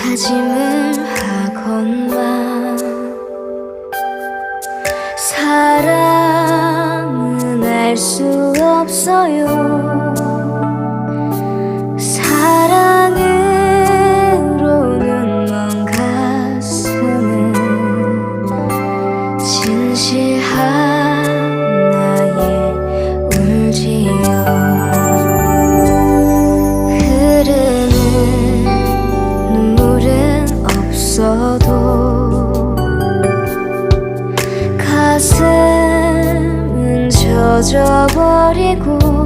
다짐을 하건만 사랑은 알 수 없어요. 잊어버리고